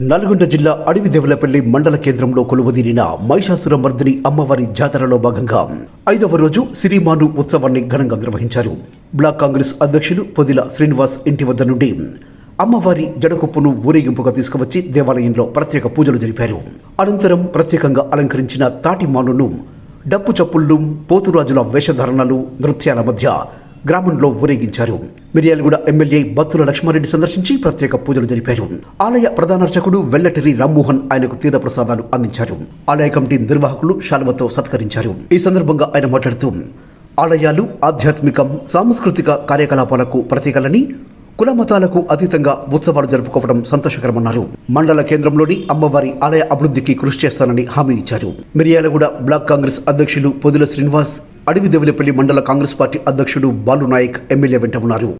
నల్గొండ జిల్లా అడవి దేవులపల్లి మండల కేంద్రంలో కొలువుదీరిన మహిషాసురమర్దిని అమ్మవారి జాతరలో భాగంగా ఐదవ రోజు సిరిమాను ఉత్సవాన్ని ఘనంగా నిర్వహించారు. బ్లాక్ కాంగ్రెస్ అధ్యక్షులు పొదిల శ్రీనివాస్ ఇంటి వద్ద నుండి అమ్మవారి జడకొప్పును ఊరేగింపుగా తీసుకువచ్చి దేవాలయంలో ప్రత్యేక పూజలు జరిపారు. అనంతరం ప్రత్యేకంగా అలంకరించిన తాటి మానును డప్పు చప్పుళ్ళు పోతురాజుల వేషధారణలు నృత్యాల మధ్య గ్రామంలో ఊరేగించారు. మిర్యాలగూడ ఎమ్మెల్యే బత్తుల లక్ష్మారెడ్డి సందర్శించి ప్రత్యేక పూజలు జరిపారు. ఆలయ ప్రధానార్చకుడు వెల్లటరి రామ్మోహన్ ఆయనకు తీర్థ ప్రసాదాలు అందించారు. ఆలయ కమిటీ నిర్వాహకులు శాలువతో సత్కరించారు. ఈ సందర్భంగా ఆయన మాట్లాడుతూ ఆలయాలు ఆధ్యాత్మికం సాంస్కృతిక కార్యకలాపాలకు ప్రతీకలని కుల మతాలకు అతీతంగా ఉత్సవాలు జరుపుకోవడం సంతోషకరమన్నారు. మండల కేంద్రంలోని అమ్మవారి ఆలయ అభివృద్ధికి కృషి చేస్తానని హామీ ఇచ్చారు. మిర్యాలగూడ బ్లాక్ కాంగ్రెస్ అధ్యక్షులు పొదుల శ్రీనివాస్ అడవి దేవులపల్లి మండల కాంగ్రెస్ పార్టీ అధ్యక్షుడు బాలు నాయక్ ఎమ్మెల్యే వెంట ఉన్నారు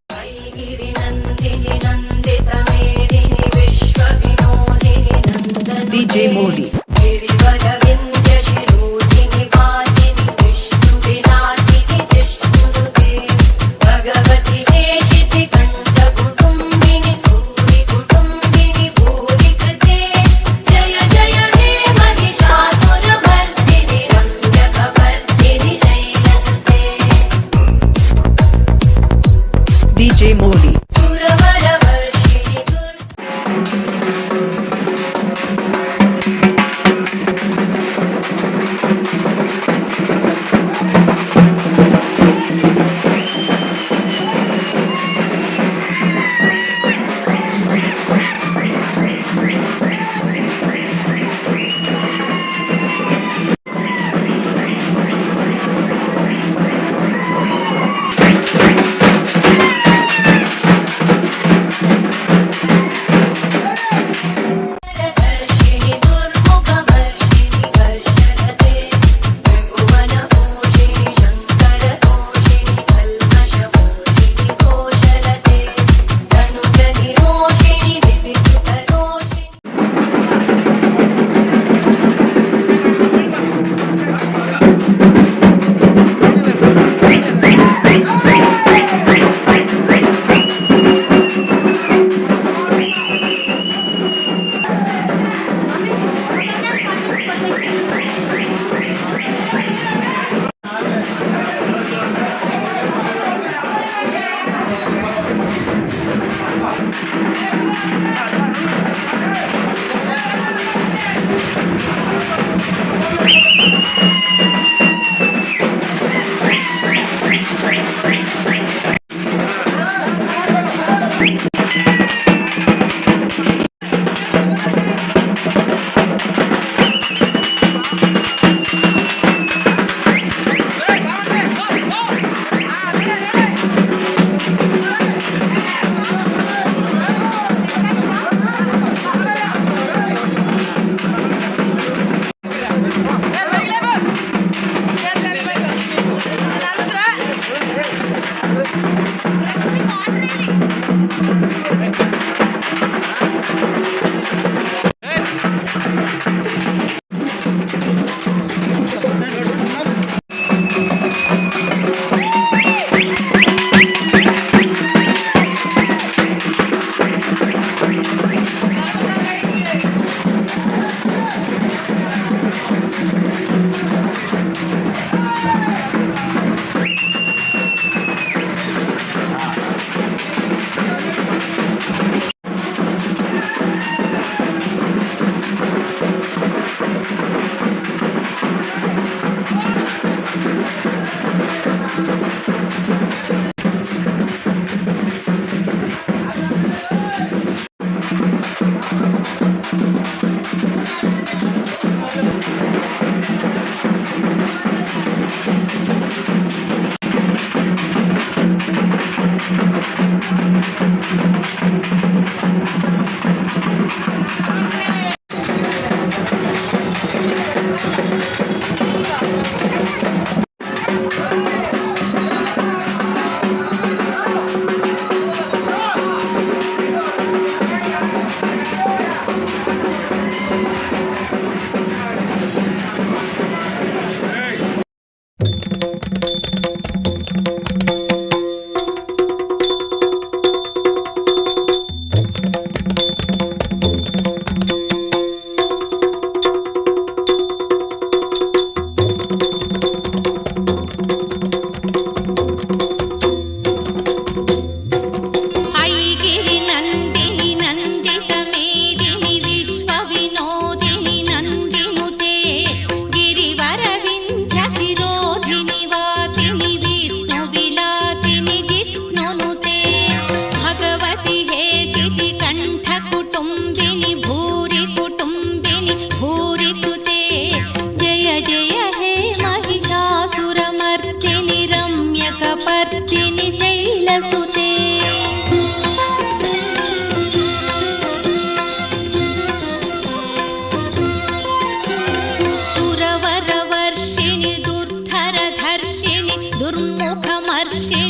DJ Modi.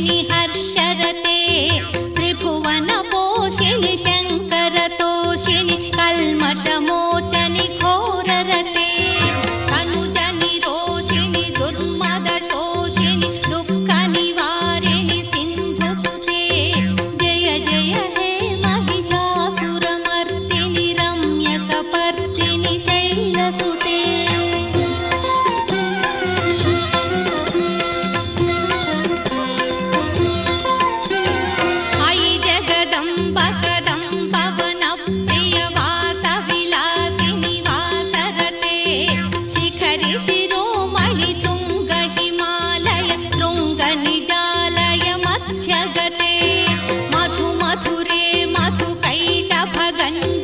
निहा 根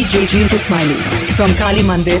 DJ Gino Smiley from Kali Mandir,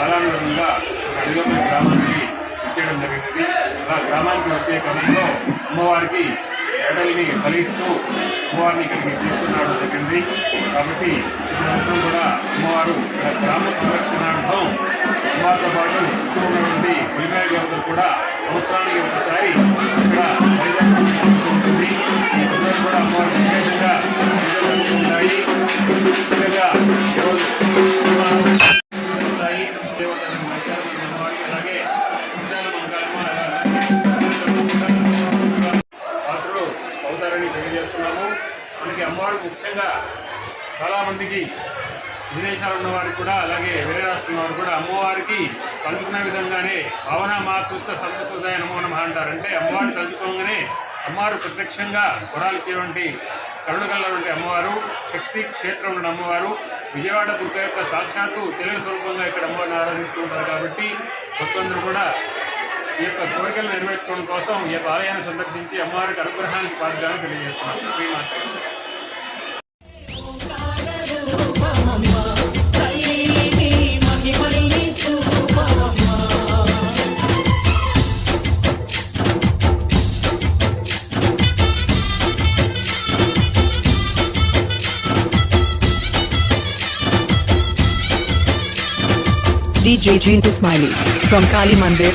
వారానుగుణంగా అడిగపల్లి గ్రామానికి ఇచ్చడం జరిగింది. అలా గ్రామానికి వచ్చే క్రమంలో అమ్మవారికి ఎడల్ని కలిగిస్తూ అమ్మవారిని ఇక్కడికి తీసుకున్నాడు జరిగింది. కాబట్టి సంవత్సరం కూడా అమ్మవారు గ్రామ సంరక్షణార్థం అమ్మవారితో పాటు ఉన్నటువంటి పులిమేర దేవతలు కూడా సంవత్సరానికి ఒకసారి ఇక్కడ అమ్మవారు ప్రత్యక్షంగా వరాలిచ్చేటువంటి కరుణ కలటువంటి అమ్మవారు శక్తి క్షేత్రం ఉన్న అమ్మవారు విజయవాడ దుర్గ యొక్క సాక్షాత్తు తెలుగు స్వరూపంగా ఇక్కడ అమ్మవారిని ఆరాధిస్తూ ఉంటారు కాబట్టి భక్తులందరూ కూడా ఈ యొక్క కోరికలు నెరవేర్చుకోవడం కోసం ఈ యొక్క ఆలయాన్ని సందర్శించి అమ్మవారికి అనుగ్రహానికి పాత్రగా తెలియజేస్తున్నారు. Srimata DJ Jintu Smiley from Kali Mandir,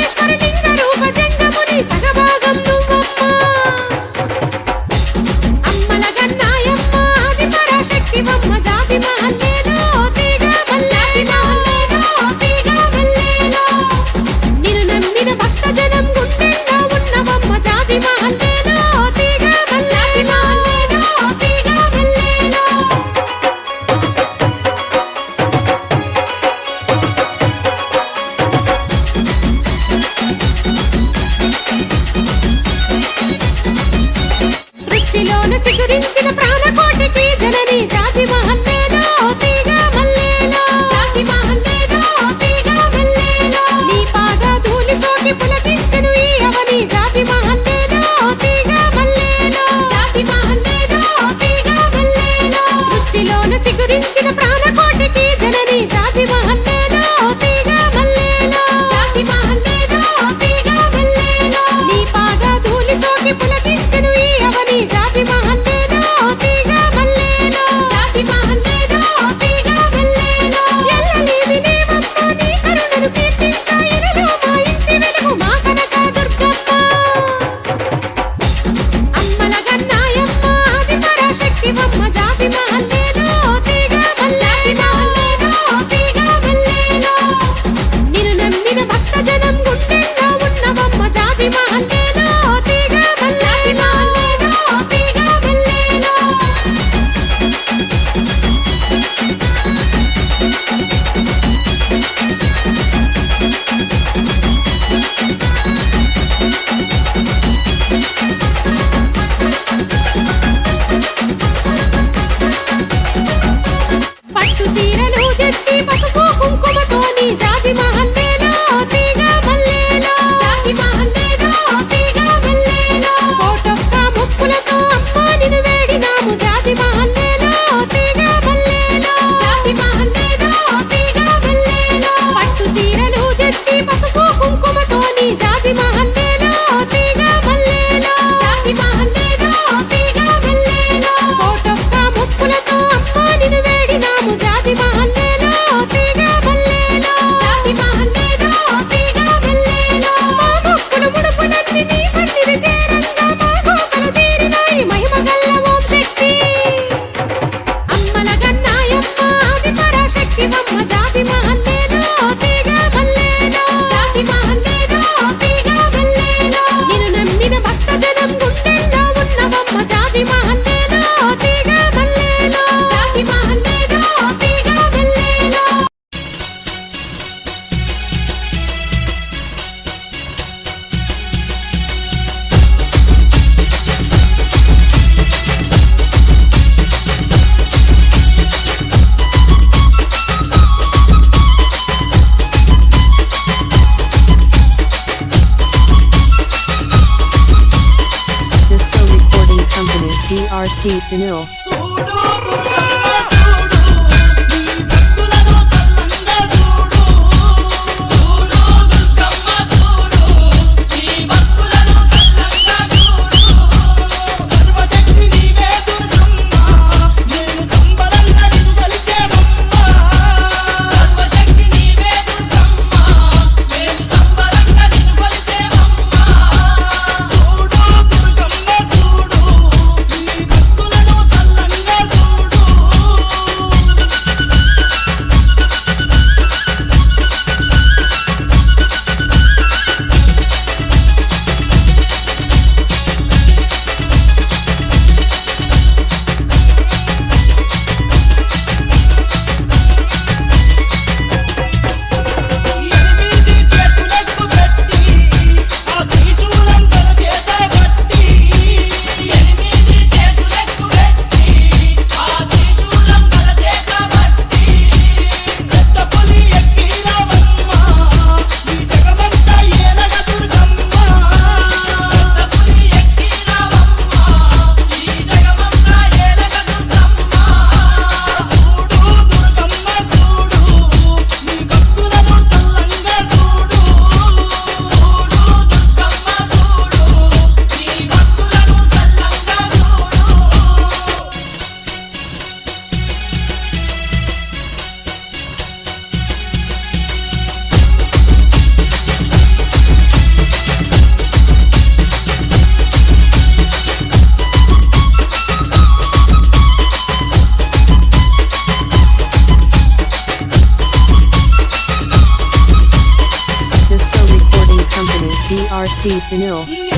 ఈశ్వర లింగ రూప జరించిన ప్రాణకోటికి జనని జాజి మహల్లేలో నీ పాద ధూళి సోకి పులకించను ఈ అవని C. Sunil.